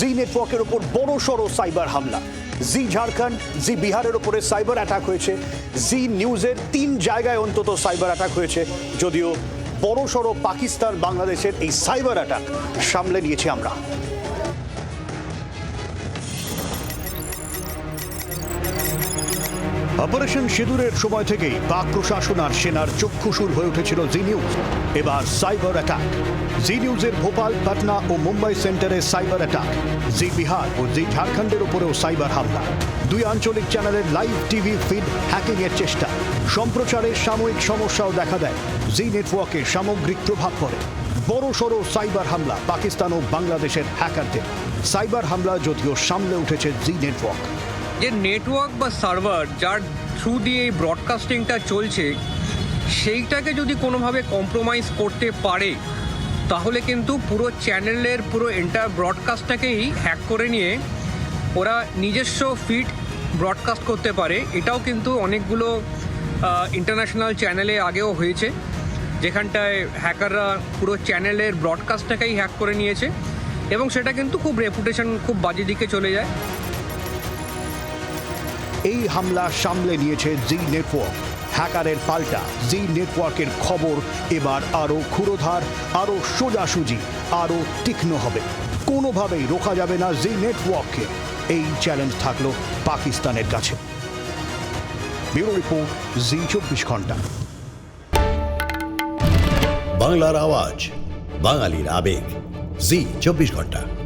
জি নেটওয়ার্কের ওপর বড় সড়ো সাইবার হামলা। জি ঝাড়খণ্ড জি বিহারের ওপরে সাইবার অ্যাটাক হয়েছে। জি নিউজের তিন জায়গায় অন্তত সাইবার অ্যাটাক হয়েছে। যদিও বড় সড়ো পাকিস্তান বাংলাদেশের এই সাইবার অ্যাটাক সামলে নিয়েছি আমরা। অপারেশন সিঁদুরের সময় থেকেই পাক প্রশাসন আর সেনার চক্ষুসুর হয়ে উঠেছিল জি নিউজ এবার সাইবার অ্যাটাক জি নিউজের ভোপাল, পাটনা ও মুম্বাই সেন্টারে সাইবার অ্যাটাক জি বিহার ও জি ঝাড়খণ্ডের উপরেও সাইবার হামলা। দুই আঞ্চলিক চ্যানেলের লাইভ টিভি ফিড হ্যাকিং এর চেষ্টা। সম্প্রচারের সাময়িক সমস্যাও দেখা দেয়। জি নেটওয়ার্কে সামগ্রিক প্রভাব পড়ে। বড় সড়ো সাইবার হামলা পাকিস্তান ও বাংলাদেশের হ্যাকারদের সাইবার হামলা যদিও সামলে উঠেছে জি নেটওয়ার্ক যে নেটওয়ার্ক বা সার্ভার যার থ্রু দিয়ে এই ব্রডকাস্টিংটা চলছে, সেইটাকে যদি কোনোভাবে কম্প্রোমাইজ করতে পারে, তাহলে কিন্তু পুরো চ্যানেলের পুরো এন্টার ব্রডকাস্টটাকেই হ্যাক করে নিয়ে ওরা নিজস্ব ফিড ব্রডকাস্ট করতে পারে। এটাও কিন্তু অনেকগুলো ইন্টারন্যাশনাল চ্যানেলে আগেও হয়েছে, যেখানটায় হ্যাকাররা পুরো চ্যানেলের ব্রডকাস্টটাকেই হ্যাক করে নিয়েছে এবং সেটা কিন্তু খুব রেপুটেশন খুব বাজে দিকে চলে যায়। এই হামলা সামলে নিয়েছে জি নেটওয়ার্ক। হ্যাকারের পাল্টা জি নেটওয়ার্কের খবর এবার আরও ক্ষুরোধার, আরও সোজাসুজি, আরও তীক্ষ্ণ হবে। কোনোভাবেই রোখা যাবে না জি নেটওয়ার্ককে। এই চ্যালেঞ্জ থাকল পাকিস্তানের কাছে। ব্যুরো রিপোর্ট, জি চব্বিশ ঘণ্টা। বাংলার আওয়াজ, বাঙালির আবেগ। জি চব্বিশ ঘণ্টা।